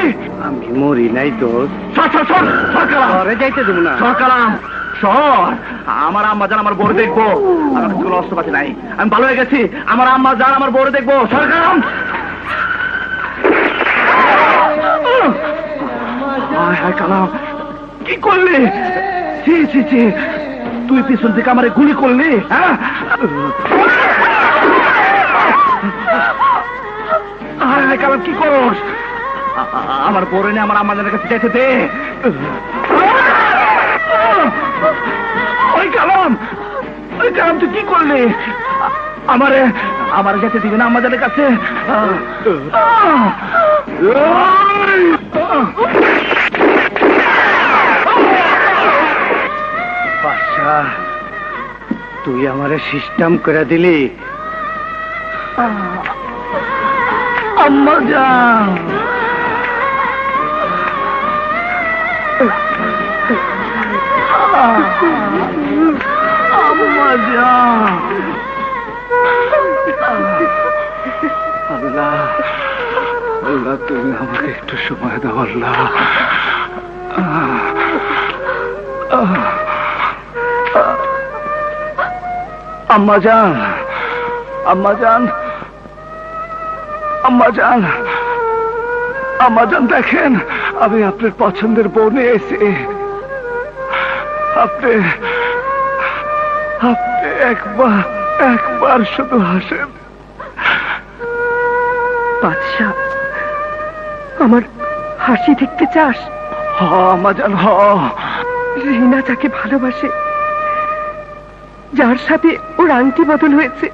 তুই আমি মরি নাই ঘরে যাইতে দেবো না। সর কালাম সর। আমার আম্মা জান আমার বড় দেখব। আমার কোনো অস্ত্রপাতি নাই। আমি ভালো হয়ে গেছি। আমার আম্মা জান আমার বড় দেখব। সর কালাম। হায় কালাম। কি করলি? ছি ছি ছি। তুই পিছন থেকে আমারে গুলি করলি হ্যাঁ? কালাম কি করস? আমার এনে আমার আম্মা জানের কাছে যাইতে দে। ওই কালাম ওই কালাম, তুই কি করলি? আমার আমার যেতে দিবি না আমাদের কাছে। তুই আমারে সিস্টেম করে দিলি। আম্মা যান যান আল্লাহ আল্লাহ, তুমি আমাকে একটু সময় দাও, আল্লাহ। আম্মা যান আম্মা যান আম্মা যান আম্মা যান দেখেন, আমি আপনার পছন্দের বউ এসে আপনি আপনি একবার একবার শুধু হাসেন। বাদশাহ আমার হাসি দেখতে চাস? হ যান হ। রিনা যাকে ভালোবাসে। যার সাথে ওর আংটি বদল হয়েছে।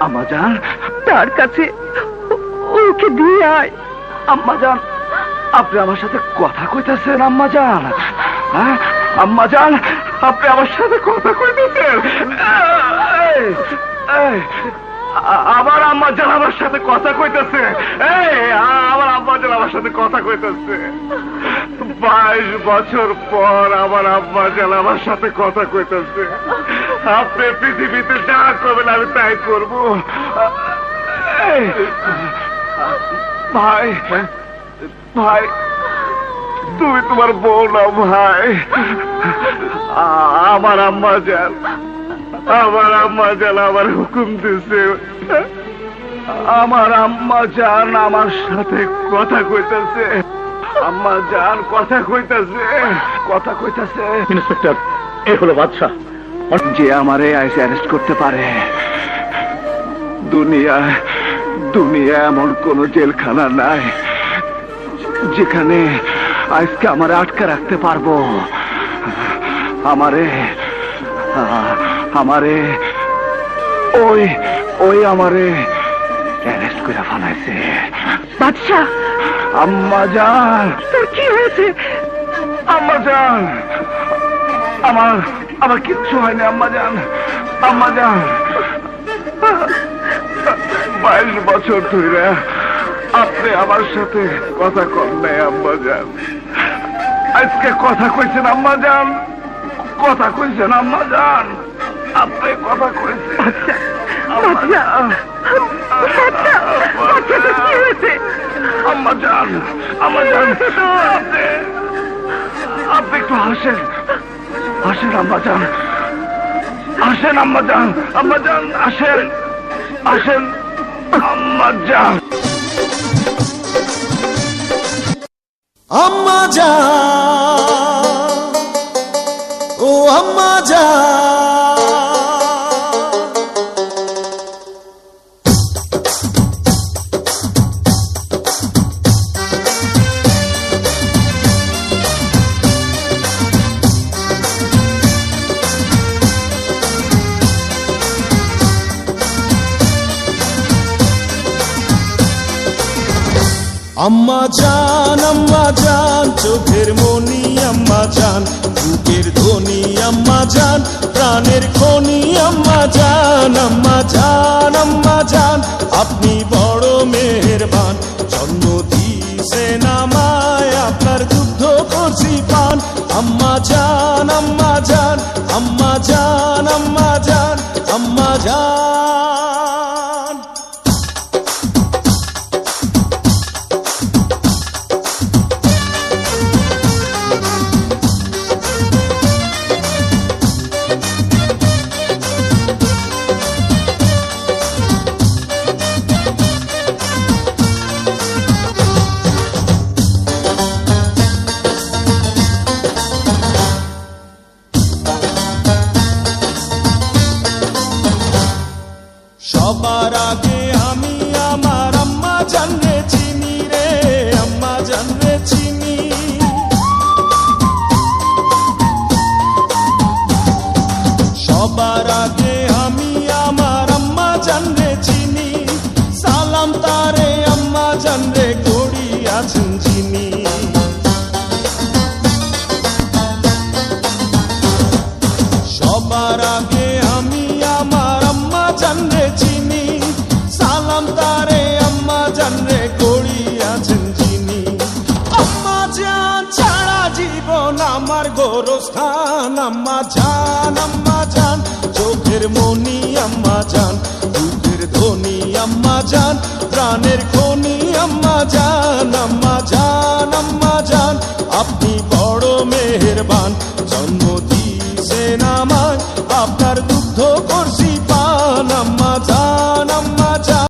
আম্মা যান তার কাছে ওকে দিয়ে আয়। আম্মা যান আপনি আমার সাথে কথা কইতেছেন আম্মা যান হ্যাঁ? আম্মা যান আপনি আমার সাথে কথা কইতেছেন এই, আম্মা যান আমার সাথে কথা কইতেছে এই আমার আম্মা যান আমার সাথে কথা কইতেছে বাইশ বছর পর আমার আম্মা যান আমার সাথে কথা কইতেছে আপনি পৃথিবীতে যা করবেন আমি তাই করব ভাই ভাই তুমি তোমার বউ ভাই। আমার আম্মা যান আমার আম্মা যান আমার হুকুম দিছে। আমার আম্মা যান আমার সাথে কথা কইতাছে। আম্মা যান কথা কইতাছে। কথা কইতাছে। ইন্সপেক্টর এই হলো বাদশাহ। যে আমারে আইসে অ্যারেস্ট করতে পারে। দুনিয়া দুনিয়া এমন কোন জেলখানা নাই। যেখানে আজকে আমারে আটকে রাখতে পারব। আমারে আমারে ওই ওই আমারে অ্যারেস্ট করে ফালাইছে। বাদশাহ! আম্মা যান তোর কি হয়েছে? আম্মা যান আমার আমার কিচ্ছু হয়নি আম্মা যান আম্মা যান বাইশ বছর ধরে আপনি আমার সাথে কথা কন নাই আম্মা যান আজকে কথা কইছেন আম্মা যান কথা কইছেন আম্মা যান আপনি কথা কইছেন। আম্মা যান কি হয়েছে? আম্মা যান আপনি আপনি একটু হাসেন। হাসেন আম্মা যান আসেন আম্মা যান আম্মা যান আসেন আসেন আম্মা যান আম্মা যা ও আম্মা যা। আম্মা জান আম্মা জান চোখের মনি আম্মা জান বুকের ধ্বনি আম্মা জান প্রাণের খনি আম্মা জান আম্মা জান আম্মা জান আপনি বড় মেহেরবান জন্ম দিয়েছেন আমায় আপনার যুদ্ধ করছি পান আম্মা জান আম্মা জান আম্মা জান আম্মা জান আম্মা জান সবার আগে আমি, আমার আম্মা জানরে চিনি। সালাম তারে আম্মা জানরে করি আছেন চিনি আম্মা জান ছাড়া জীবন আমার গোরস্থান। আম্মা জান আম্মা জান, চোখের মনি আম্মা জান, দুধের ধনি আম্মা জান, প্রাণের খনি আম্মা জান আম্মা জান আম্মা জান। আপনি আপনার দুগ্ধ করছে।